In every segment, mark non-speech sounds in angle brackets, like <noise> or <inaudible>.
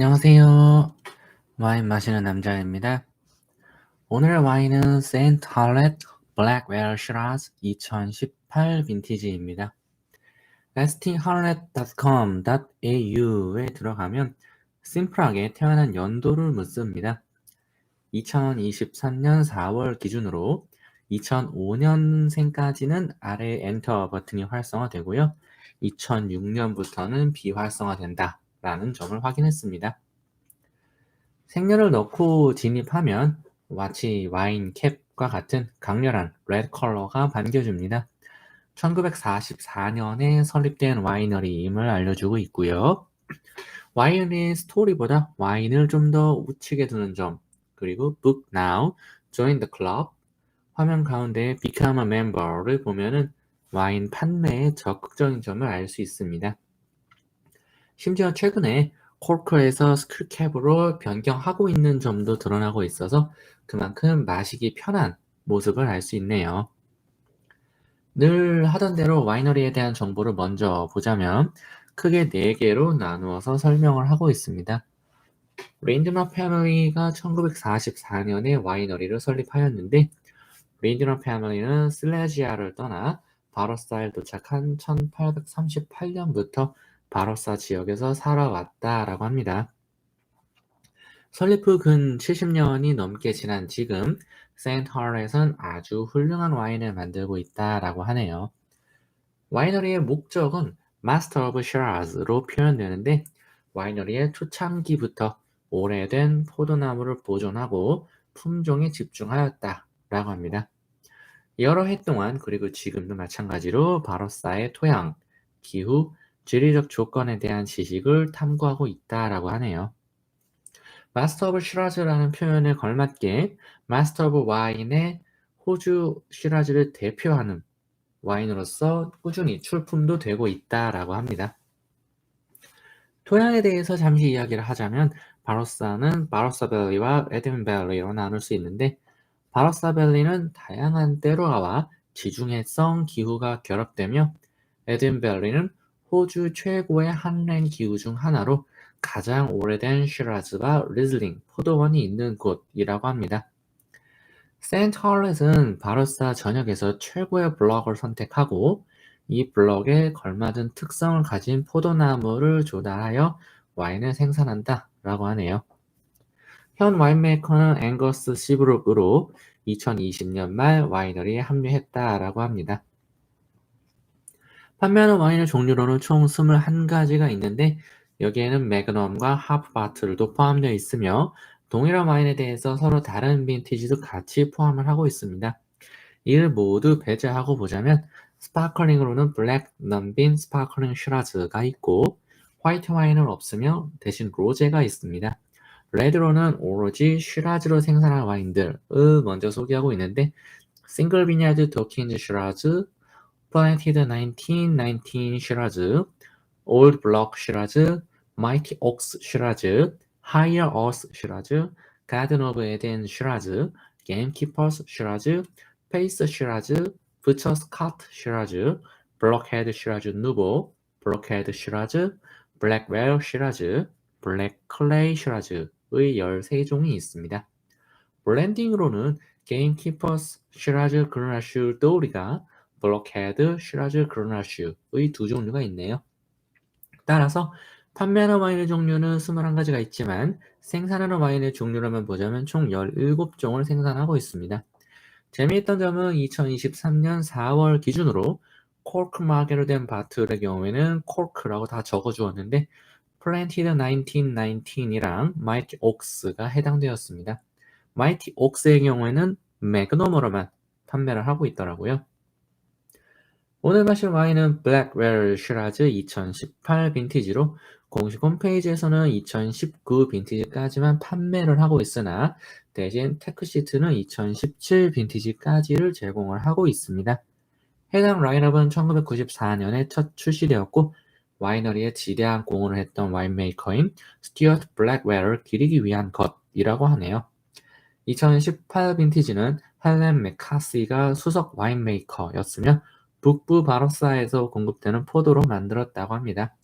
안녕하세요. 와인 마시는 남자입니다. 오늘의 와인은 세인트 할렛 블랙웨어 시라즈 2018 빈티지입니다. lastingharlet.com.au에 들어가면 심플하게 태어난 연도를 묻습니다. 2023년 4월 기준으로 2005년생까지는 아래 엔터 버튼이 활성화되고요. 2006년부터는 비활성화된다. 라는 점을 확인했습니다. 생년을 넣고 진입하면 마치 와인 캡과 같은 강렬한 레드 컬러가 반겨줍니다. 1944년에 설립된 와이너리임을 알려주고 있고요. 와인의 스토리보다 와인을 좀 더 우측에 두는 점, 그리고 Book Now, Join the Club, 화면 가운데 Become a Member를 보면은 와인 판매의 적극적인 점을 알 수 있습니다. 심지어 최근에 콜크에서 스쿨캡으로 변경하고 있는 점도 드러나고 있어서 그만큼 마시기 편한 모습을 알 수 있네요. 늘 하던 대로 와이너리에 대한 정보를 먼저 보자면 크게 4개로 나누어서 설명을 하고 있습니다. 레인드너 패밀리가 1944년에 와이너리를 설립하였는데 레인드너 패밀리는 슬레지아를 떠나 바로스타에 도착한 1838년부터 바로사 지역에서 살아왔다라고 합니다. 설립 후 근 70년이 넘게 지난 지금 헐에선 아주 훌륭한 와인을 만들고 있다라고 하네요. 와이너리의 목적은 마스터 오브 샤라즈로 표현되는데 와이너리의 초창기부터 오래된 포도나무를 보존하고 품종에 집중하였다라고 합니다. 여러 해 동안 그리고 지금도 마찬가지로 바로사의 토양, 기후, 지리적 조건에 대한 지식을 탐구하고 있다라고 하네요. 마스터 오브 시라즈라는 표현에 걸맞게 마스터 오브 와인의 호주 시라즈를 대표하는 와인으로서 꾸준히 출품도 되고 있다라고 합니다. 토양에 대해서 잠시 이야기를 하자면 바로사는 바로사 밸리와 에든 밸리로 나눌 수 있는데 바로사 밸리는 다양한 때로와 지중해성 기후가 결합되며 에든 밸리는 호주 최고의 한랭 기후 중 하나로 가장 오래된 시라즈와 리즐링, 포도원이 있는 곳이라고 합니다. 센트 헐렛은 바로사 전역에서 최고의 블럭을 선택하고 이 블럭에 걸맞은 특성을 가진 포도나무를 조달하여 와인을 생산한다 라고 하네요. 현 와인메이커는 앵거스 시브룩으로 2020년 말 와이너리에 합류했다 라고 합니다. 판매하는 와인의 종류로는 총 21가지가 있는데 여기에는 매그넘과 하프바틀도 포함되어 있으며 동일한 와인에 대해서 서로 다른 빈티지도 같이 포함을 하고 있습니다. 이를 모두 배제하고 보자면 스파클링으로는 블랙 넘빈 스파클링 슈라즈가 있고 화이트 와인은 없으며 대신 로제가 있습니다. 레드로는 오로지 슈라즈로 생산한 와인들을 먼저 소개하고 있는데 싱글 비냐드 도킨즈 슈라즈, Planted 1919 시라즈, Old Block 시라즈, Mighty Oaks 시라즈, Higher Earth 시라즈, Garden of Eden 시라즈, Gamekeepers 시라즈, Pace 시라즈, Butcher's Cut 시라즈, Blockhead 시라즈 누보, Blockhead 시라즈, Blackwell 시라즈, Black Clay 시라즈의 13종이 있습니다. 블렌딩으로는 Gamekeepers 시라즈 그르나슈 도리가 블록헤드, 시라즈, 그로나슈의 두 종류가 있네요. 따라서 판매하는 와인의 종류는 21가지가 있지만 생산하는 와인의 종류로만 보자면 총 17종을 생산하고 있습니다. 재미있던 점은 2023년 4월 기준으로 콜크 마개로 된 바틀의 경우에는 콜크라고 다 적어주었는데 플랜티드 1919이랑 마이티 옥스가 해당되었습니다. 마이티 옥스의 경우에는 매그넘으로만 판매를 하고 있더라고요. 오늘 마실 와인은 블랙웰 슈라즈 2018 빈티지로 공식 홈페이지에서는 2019 빈티지까지만 판매를 하고 있으나 대신 테크시트는 2017 빈티지까지를 제공을 하고 있습니다. 해당 라인업은 1994년에 첫 출시되었고 와이너리에 지대한 공헌을 했던 와인메이커인 스튜어트 블랙웰을 기리기 위한 것이라고 하네요. 2018 빈티지는 헬렌 맥카시가 수석 와인메이커였으며 북부 바로사에서 공급되는 포도로 만들었다고 합니다.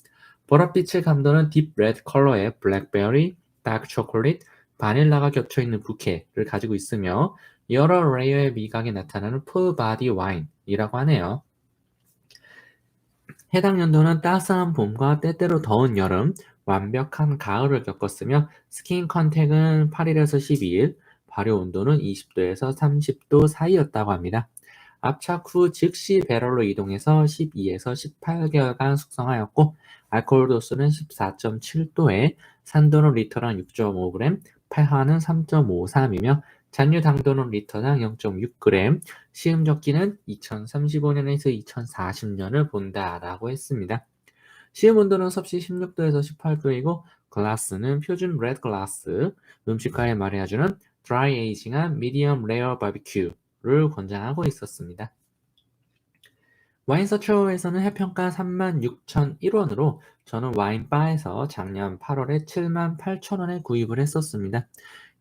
보랏빛을 감도는 딥 레드 컬러의 블랙베리, 다크 초콜릿, 바닐라가 겹쳐있는 부케를 가지고 있으며 여러 레이어의 미각이 나타나는 풀 바디 와인이라고 하네요. 해당 연도는 따스한 봄과 때때로 더운 여름, 완벽한 가을을 겪었으며 스킨 컨택은 8일에서 12일, 발효 온도는 20도에서 30도 사이였다고 합니다. 압착 후 즉시 배럴로 이동해서 12에서 18개월간 숙성하였고 알코올 도수는 14.7도에 산도는 리터당 6.5g, pH는 3.53이며 잔류 당도는 리터당 0.6g, 시음 적기는 2035년에서 2040년을 본다라고 했습니다. 시음 온도는 섭씨 16도에서 18도이고 글라스는 표준 레드 글라스, 음식과의 마리아주는 드라이 에이징한 미디엄 레어 바비큐 를 권장하고 있었습니다. 와인 서초에서는 해평가 36,001원으로 저는 와인바에서 작년 8월에 78,000원에 구입을 했었습니다.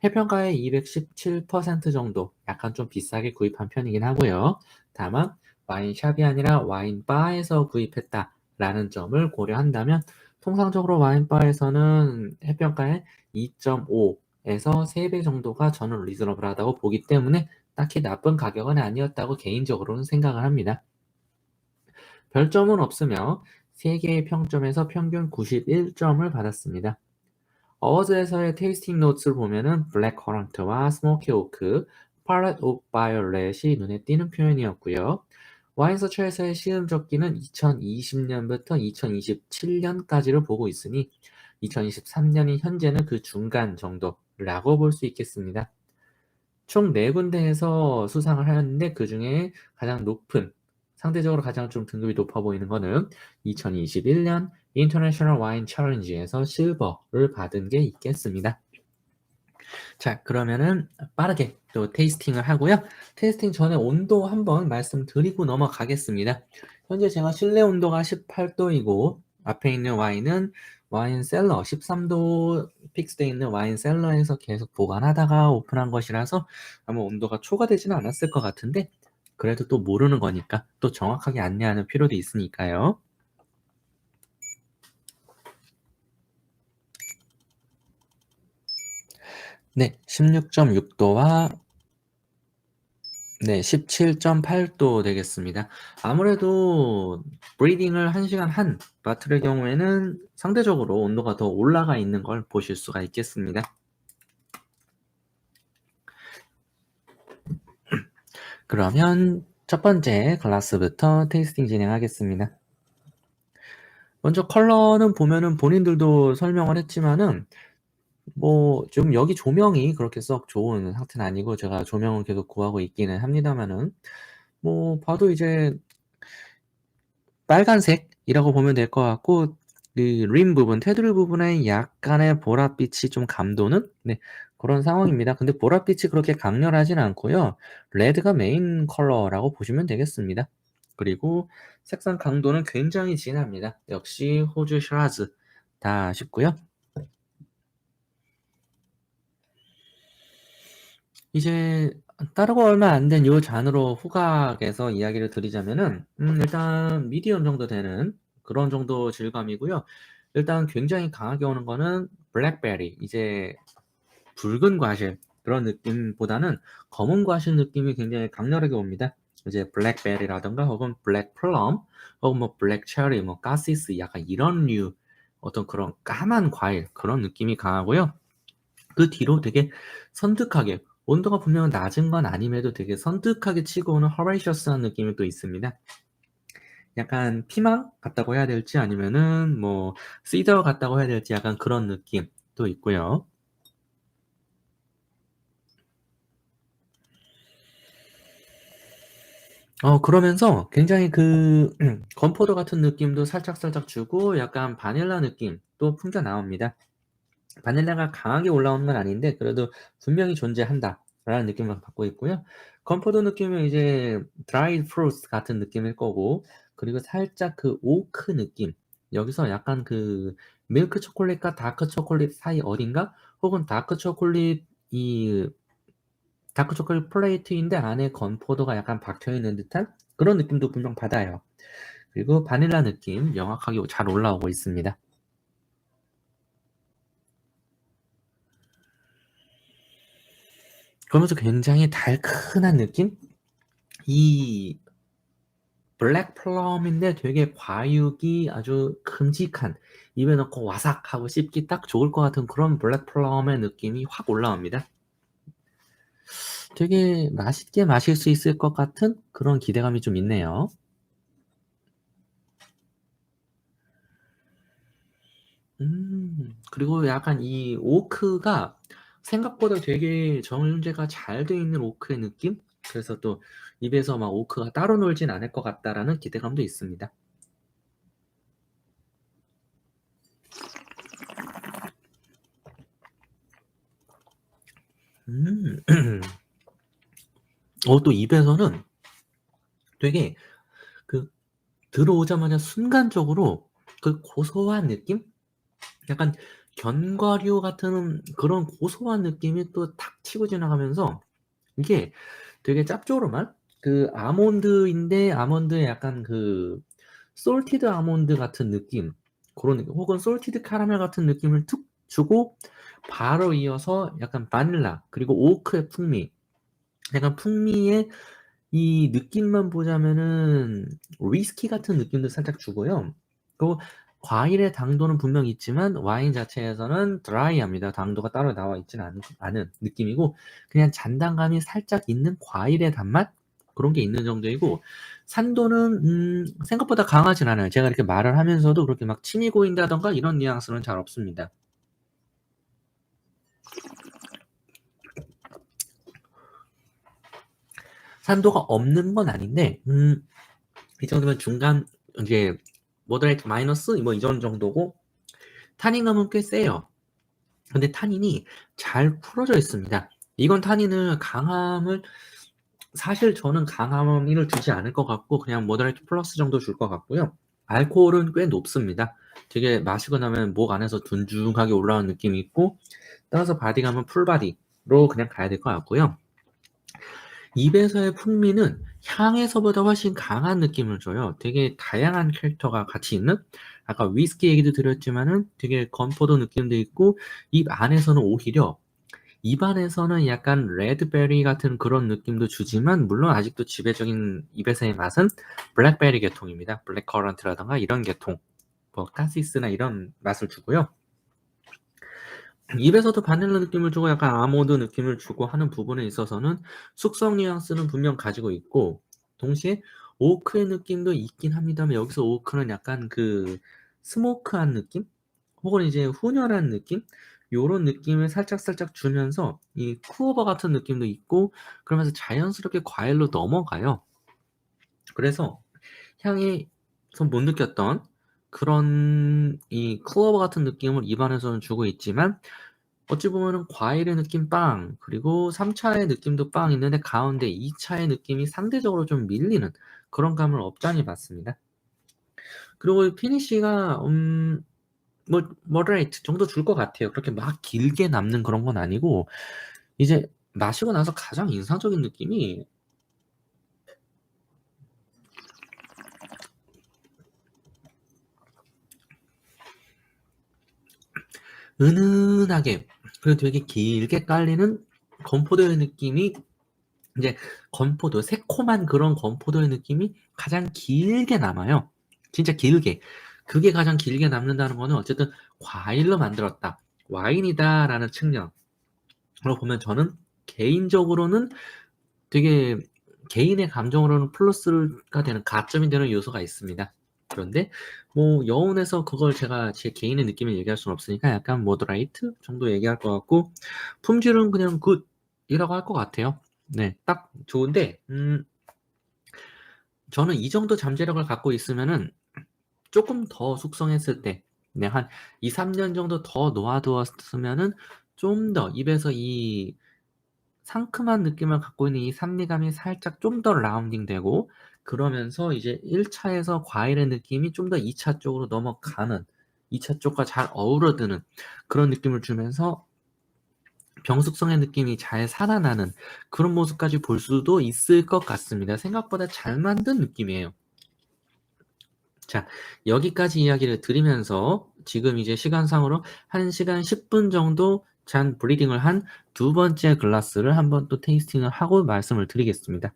해평가의 217% 정도 약간 좀 비싸게 구입한 편이긴 하고요. 다만 와인샵이 아니라 와인바에서 구입했다라는 점을 고려한다면 통상적으로 와인바에서는 해평가의 2.5에서 3배 정도가 저는 리즈너블하다고 보기 때문에 딱히 나쁜 가격은 아니었다고 개인적으로는 생각을 합니다. 별점은 없으며 3개의 평점에서 평균 91점을 받았습니다. 어워즈에서의 테이스팅 노트를 보면은 블랙 커런트와 스모키 오크, 팔렛 오브 바이올렛이 눈에 띄는 표현이었고요. 와인 서처에서의 시음 적기는 2020년부터 2027년까지를 보고 있으니 2023년이 현재는 그 중간 정도라고 볼 수 있겠습니다. 총 4군데에서 수상을 하였는데 그 중에 가장 높은 상대적으로 가장 좀 등급이 높아 보이는 거는 2021년 인터내셔널 와인 챌린지에서 실버를 받은 게 있겠습니다. 자, 그러면은 빠르게 또 테이스팅을 하고요. 테이스팅 전에 온도 한번 말씀드리고 넘어가겠습니다. 현재 제가 실내 온도가 18도이고 앞에 있는 와인은 와인 셀러 13도 픽스되어 있는 와인 셀러에서 계속 보관하다가 오픈한 것이라서 아마 온도가 초과되지는 않았을 것 같은데 그래도 또 모르는 거니까 또 정확하게 안내하는 필요도 있으니까요. 네, 16.6도와 네, 17.8 도 되겠습니다. 아무래도 브리딩을 1 시간 한 바틀의 경우에는 상대적으로 온도가 더 올라가 있는 걸 보실 수가 있겠습니다. 그러면 첫 번째 글라스부터 테이스팅 진행하겠습니다. 먼저 컬러는 보면은 본인들도 설명을 했지만은 뭐 지금 여기 조명이 그렇게 썩 좋은 상태는 아니고 제가 조명을 계속 구하고 있기는 합니다만은 뭐 봐도 이제 빨간색이라고 보면 될 것 같고 그림 부분, 테두리 부분에 약간의 보랏빛이 좀 감도는 네, 그런 상황입니다. 근데 보랏빛이 그렇게 강렬하진 않고요. 레드가 메인 컬러라고 보시면 되겠습니다. 그리고 색상 강도는 굉장히 진합니다. 역시 호주 샤라즈다 싶고요. 이제 따르고 얼마 안 된 요 잔으로 후각에서 이야기를 드리자면은 음, 일단 미디엄 정도 되는 그런 정도 질감이고요. 일단 굉장히 강하게 오는 거는 블랙베리 이제 붉은 과실 그런 느낌보다는 검은 과실 느낌이 굉장히 강렬하게 옵니다. 이제 블랙베리라든가 혹은 블랙 플럼 혹은 뭐 블랙 체리 뭐 가시스 약간 이런 류 어떤 그런 까만 과일 그런 느낌이 강하고요. 그 뒤로 되게 선득하게 온도가 분명 낮은 건 아님에도 되게 선득하게 치고 오는 허레이셔스한 느낌이 또 있습니다. 약간 피망 같다고 해야 될지 아니면은 뭐 시더 같다고 해야 될지 약간 그런 느낌도 있고요. 어 그러면서 굉장히 그 <clears throat> 건포도 같은 느낌도 살짝살짝 주고 약간 바닐라 느낌도 풍겨 나옵니다. 바닐라가 강하게 올라오는 건 아닌데 그래도 분명히 존재한다라는 느낌을 받고 있고요. 건포도 느낌은 이제 드라이 프루트 같은 느낌일 거고 그리고 살짝 그 오크 느낌 여기서 약간 그 밀크 초콜릿과 다크 초콜릿 사이 어딘가 혹은 다크 초콜릿 이 다크 초콜릿 플레이트인데 안에 건포도가 약간 박혀 있는 듯한 그런 느낌도 분명 받아요. 그리고 바닐라 느낌 명확하게 잘 올라오고 있습니다. 그러면서 굉장히 달큰한 느낌? 이 블랙 플럼인데 되게 과육이 아주 큼직한 입에 넣고 와삭 하고 씹기 딱 좋을 것 같은 그런 블랙 플럼의 느낌이 확 올라옵니다. 되게 맛있게 마실 수 있을 것 같은 그런 기대감이 좀 있네요. 음, 그리고 약간 이 오크가 생각보다 되게 정제가 잘 돼 있는 오크의 느낌? 그래서 또 입에서 막 오크가 따로 놀진 않을 것 같다라는 기대감도 있습니다. 음, <clears throat> 어, 또 입에서는 되게 그 들어오자마자 순간적으로 그 고소한 느낌? 약간 견과류 같은 그런 고소한 느낌이 또 탁 치고 지나가면서 이게 되게 짭조름한 그 아몬드인데 아몬드에 약간 그 솔티드 아몬드 같은 느낌 그런 느낌 혹은 솔티드 카라멜 같은 느낌을 툭 주고 바로 이어서 약간 바닐라 그리고 오크의 풍미 약간 풍미의 이 느낌만 보자면은 위스키 같은 느낌도 살짝 주고요. 그리고 과일의 당도는 분명 있지만 와인 자체에서는 드라이합니다. 당도가 따로 나와 있지는 않, 않은 느낌이고 그냥 잔당감이 살짝 있는 과일의 단맛 그런 게 있는 정도이고 산도는 음, 생각보다 강하진 않아요. 제가 이렇게 말을 하면서도 그렇게 막 침이 고인다던가 이런 뉘앙스는 잘 없습니다. 산도가 없는 건 아닌데 음, 이 정도면 중간 이제 모더레이트 마이너스 뭐 이전 정도고 타닌감은 꽤 세요. 근데 타닌이 잘 풀어져 있습니다. 이건 타닌을 강함을 사실 저는 강함을 주지 않을 것 같고 그냥 모더레이트 플러스 정도 줄 것 같고요. 알코올은 꽤 높습니다. 되게 마시고 나면 목 안에서 둔중하게 올라오는 느낌이 있고 따라서 바디감은 풀바디로 그냥 가야 될 것 같고요. 입에서의 풍미는 향에서보다 훨씬 강한 느낌을 줘요. 되게 다양한 캐릭터가 같이 있는 아까 위스키 얘기도 드렸지만은 되게 건포도 느낌도 있고 입 안에서는 오히려 입 안에서는 약간 레드베리 같은 그런 느낌도 주지만 물론 아직도 지배적인 입에서의 맛은 블랙베리 계통입니다. 블랙커런트라던가 이런 계통, 뭐 카시스나 이런 맛을 주고요. 입에서도 바닐라 느낌을 주고 약간 아몬드 느낌을 주고 하는 부분에 있어서는 숙성 뉘앙스는 분명 가지고 있고 동시에 오크의 느낌도 있긴 합니다만 여기서 오크는 약간 그 스모크한 느낌 혹은 이제 훈연한 느낌 요런 느낌을 살짝살짝 주면서 이 쿠오버 같은 느낌도 있고 그러면서 자연스럽게 과일로 넘어가요. 그래서 향이 좀 못 느꼈던 그런 이 클로버 같은 느낌을 입안에서는 주고 있지만 어찌 보면은 과일의 느낌 빵 그리고 3차의 느낌도 빵 있는데 가운데 2차의 느낌이 상대적으로 좀 밀리는 그런 감을 없잖이 받습니다. 그리고 피니쉬가 음, 뭐 머더레이트 정도 줄 것 같아요. 그렇게 막 길게 남는 그런 건 아니고 이제 마시고 나서 가장 인상적인 느낌이 은은하게 그리고 되게 길게 깔리는 건포도의 느낌이 이제 건포도 새콤한 그런 건포도의 느낌이 가장 길게 남아요. 진짜 길게. 그게 가장 길게 남는다는 거는 어쨌든 과일로 만들었다. 와인이다라는 측면으로 보면 저는 개인적으로는 되게 개인의 감정으로는 플러스가 되는 가점이 되는 요소가 있습니다. 그런데 뭐 여운에서 그걸 제가 제 개인의 느낌을 얘기할 수는 없으니까 약간 모더라이트 정도 얘기할 것 같고 품질은 그냥 굿이라고 할 것 같아요. 네, 딱 좋은데 음, 저는 이 정도 잠재력을 갖고 있으면은 조금 더 숙성했을 때, 네, 한 2, 3년 정도 더 놓아두었으면은 좀 더 입에서 이 상큼한 느낌을 갖고 있는 이 산미감이 살짝 좀 더 라운딩 되고 그러면서 이제 1차에서 과일의 느낌이 좀 더 2차 쪽으로 넘어가는 2차 쪽과 잘 어우러드는 그런 느낌을 주면서 병숙성의 느낌이 잘 살아나는 그런 모습까지 볼 수도 있을 것 같습니다. 생각보다 잘 만든 느낌이에요. 자, 여기까지 이야기를 드리면서 지금 이제 시간상으로 1시간 10분 정도 잔 브리딩을 한 두 번째 글라스를 한번 또 테이스팅을 하고 말씀을 드리겠습니다.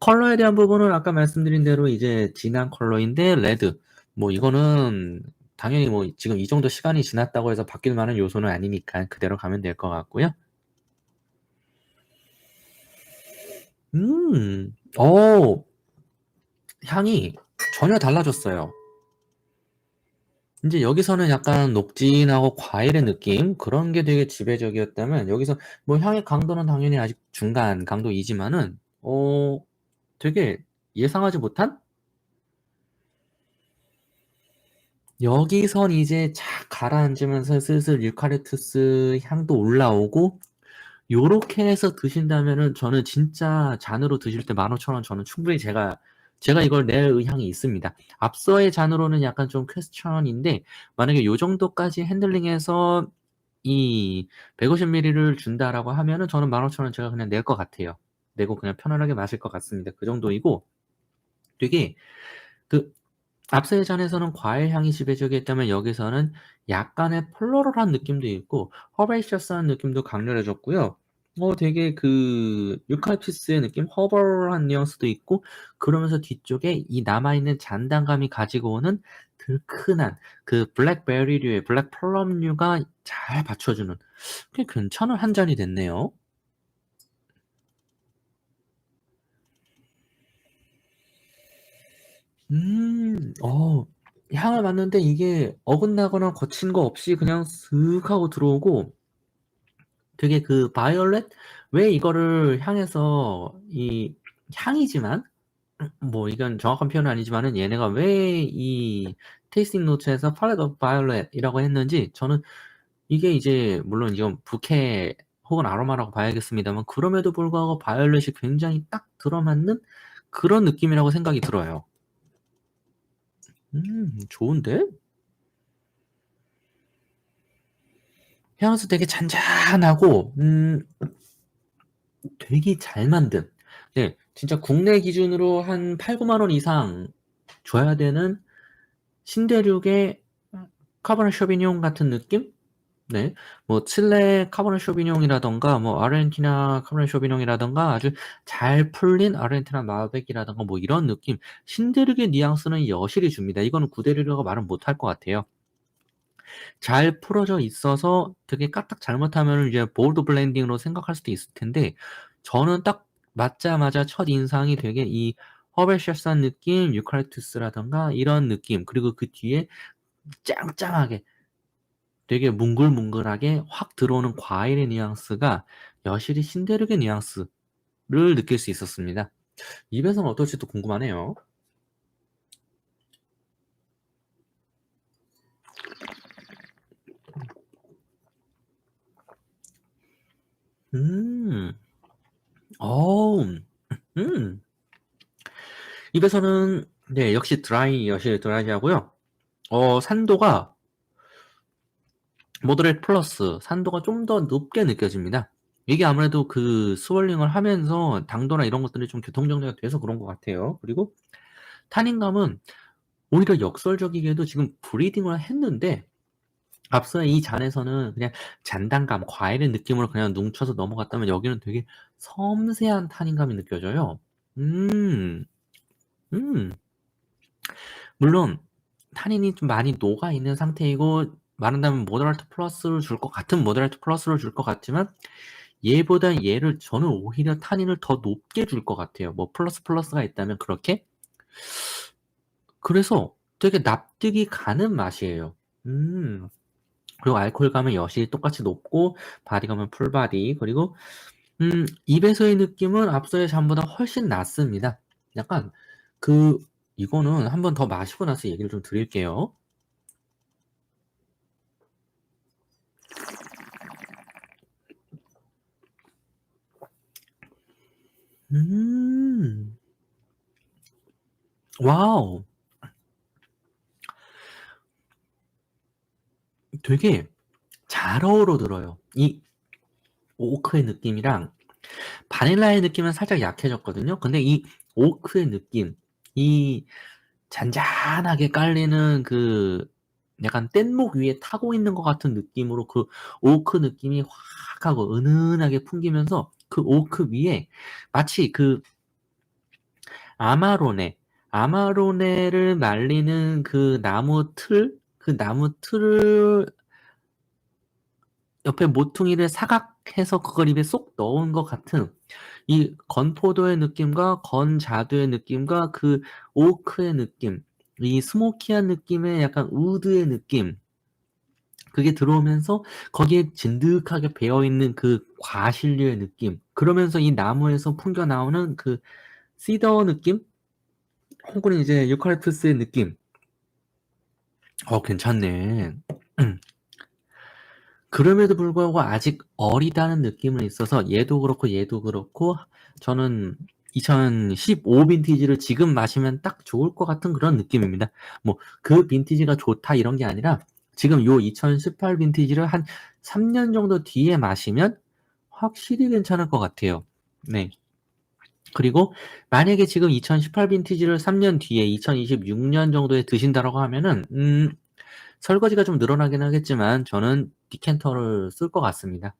컬러에 대한 부분은 아까 말씀드린 대로 이제 진한 컬러인데 레드. 뭐 이거는 당연히 뭐 지금 이 정도 시간이 지났다고 해서 바뀔 만한 요소는 아니니까 그대로 가면 될 것 같고요. 음, 어, 향이 전혀 달라졌어요. 이제 여기서는 약간 녹진하고 과일의 느낌 그런 게 되게 지배적이었다면 여기서 뭐 향의 강도는 당연히 아직 중간 강도이지만은 어 되게 예상하지 못한 여기선 이제 착 가라앉으면서 슬슬 유카리투스 향도 올라오고 요렇게 해서 드신다면은 저는 진짜 잔으로 드실 때 15,000원 저는 충분히 제가 제가 이걸 낼 의향이 있습니다. 앞서의 잔으로는 약간 좀 퀘스천인데 만약에 요 정도까지 핸들링해서 이 150ml를 준다라고 하면은 저는 15,000원 제가 그냥 낼 것 같아요. 내고 그냥 편안하게 마실 것 같습니다. 그 정도이고 되게 그 앞서의 잔에서는 과일 향이 지배적이었다면 여기서는 약간의 플로럴한 느낌도 있고 허베이셔스한 느낌도 강렬해졌고요. 어 되게 그 유칼립투스의 느낌, 허벌한 뉘앙스도 있고 그러면서 뒤쪽에 이 남아있는 잔당감이 가지고 오는 들큰한 그 블랙베리류의 블랙 플럼류가 잘 받쳐주는 꽤 괜찮은 한 잔이 됐네요. 음. 어. 향을 맡는데 이게 어긋나거나 거친 거 없이 그냥 슥 하고 들어오고 되게 그 바이올렛 왜 이거를 향해서 이 향이지만 뭐 이건 정확한 표현은 아니지만은 얘네가 왜 이 테이스팅 노트에서 팔렛 오브 바이올렛이라고 했는지 저는 이게 이제 물론 이건 부케 혹은 아로마라고 봐야겠습니다만 그럼에도 불구하고 바이올렛이 굉장히 딱 들어맞는 그런 느낌이라고 생각이 들어요. 음 좋은데? 향수 되게 잔잔하고 음 되게 잘 만든 네 진짜 국내 기준으로 한 8-9만 원 이상 줘야 되는 신대륙의 카버네 쇼비뇽 같은 느낌? 네. 뭐 칠레 카버네 쇼비뇽이라던가 뭐 아르헨티나 카버네 쇼비뇽이라던가 아주 잘 풀린 아르헨티나 마백이라던가 뭐 이런 느낌. 신대륙의 뉘앙스는 여실히 줍니다. 이거는 구대륙이라고 말은 못할 것 같아요. 잘 풀어져 있어서 되게 까딱 잘못하면은 이제 볼드 블렌딩으로 생각할 수도 있을 텐데 저는 딱 맞자마자 첫 인상이 되게 이 허베셔스한 느낌, 유칼립투스라던가 이런 느낌 그리고 그 뒤에 짱짱하게 되게 뭉글뭉글하게 확 들어오는 과일의 뉘앙스가 여실히 신대륙의 뉘앙스를 느낄 수 있었습니다. 입에서는 어떨지도 궁금하네요. 음. 어우. 음. 입에서는 네 역시 드라이 여실히 드라이하고요. 어 산도가 모더레이트 플러스 산도가 좀 더 높게 느껴집니다. 이게 아무래도 그 스월링을 하면서 당도나 이런 것들이 좀 교통정리가 돼서 그런 것 같아요. 그리고 타닌감은 오히려 역설적이게도 지금 브리딩을 했는데 앞서 이 잔에서는 그냥 잔당감, 과일의 느낌으로 그냥 뭉쳐서 넘어갔다면 여기는 되게 섬세한 타닌감이 느껴져요. 음. 음. 물론 타닌이 좀 많이 녹아 있는 상태이고 말한다면 모더레이트 플러스를 줄 것 같은 모더레이트 플러스를 줄 것 같지만 얘보다 얘를 저는 오히려 타닌을 더 높게 줄 것 같아요. 뭐 플러스 플러스가 있다면 그렇게. 그래서 되게 납득이 가는 맛이에요. 음. 그리고 알코올감은 여실히 똑같이 높고 바디감은 풀바디 그리고 음 입에서의 느낌은 앞서의 잔보다 훨씬 낫습니다. 약간 그 이거는 한번 더 마시고 나서 얘기를 좀 드릴게요. 음. 와우. 되게 잘 어우러들어요. 이 오크의 느낌이랑 바닐라의 느낌은 살짝 약해졌거든요. 근데 이 오크의 느낌, 이 잔잔하게 깔리는 그 약간 뗏목 위에 타고 있는 것 같은 느낌으로 그 오크 느낌이 확 하고 은은하게 풍기면서 그 오크 위에 마치 그 아마로네, 아마로네를 말리는 그 나무 틀, 그 나무 틀을 옆에 모퉁이를 사각해서 그걸 입에 쏙 넣은 것 같은 이 건포도의 느낌과 건자두의 느낌과 그 오크의 느낌, 이 스모키한 느낌의 약간 우드의 느낌, 그게 들어오면서 거기에 진득하게 배어있는 그 과실류의 느낌, 그러면서 이 나무에서 풍겨 나오는 그 시더 느낌, 혹은 이제 유칼립투스의 느낌. 어, 괜찮네. <clears throat> 그럼에도 불구하고 아직 어리다는 느낌은 있어서 얘도 그렇고 얘도 그렇고 저는 2015 빈티지를 지금 마시면 딱 좋을 것 같은 그런 느낌입니다. 뭐 그 빈티지가 좋다 이런 게 아니라 지금 요 2018 빈티지를 한 3년 정도 뒤에 마시면 확실히 괜찮을 것 같아요. 네. 그리고 만약에 지금 2018 빈티지를 3년 뒤에 2026년 정도에 드신다라고 하면은 음, 설거지가 좀 늘어나긴 하겠지만 저는 디켄터를 쓸 것 같습니다.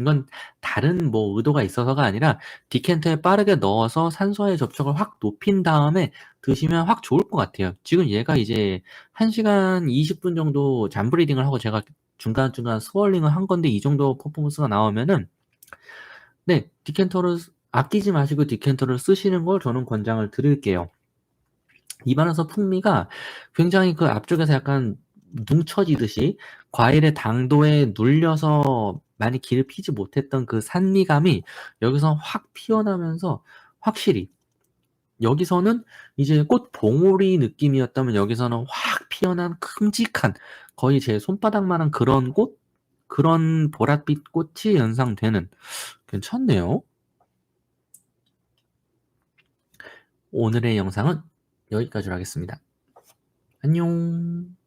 이건 다른 뭐 의도가 있어서가 아니라 디켄터에 빠르게 넣어서 산소와의 접촉을 확 높인 다음에 드시면 확 좋을 것 같아요. 지금 얘가 이제 1시간 20분 정도 잠브리딩을 하고 제가 중간중간 스월링을 한 건데 이 정도 퍼포먼스가 나오면은 네, 디켄터를 아끼지 마시고 디켄터를 쓰시는 걸 저는 권장을 드릴게요. 입안에서 풍미가 굉장히 그 앞쪽에서 약간 뭉쳐지듯이 과일의 당도에 눌려서 많이 기르피지 못했던 그 산미감이 여기서 확 피어나면서 확실히 여기서는 이제 꽃 봉오리 느낌이었다면 여기서는 확 피어난 큼직한 거의 제 손바닥만한 그런 꽃 그런 보랏빛 꽃이 연상되는 괜찮네요. 오늘의 영상은 여기까지로 하겠습니다. 안녕.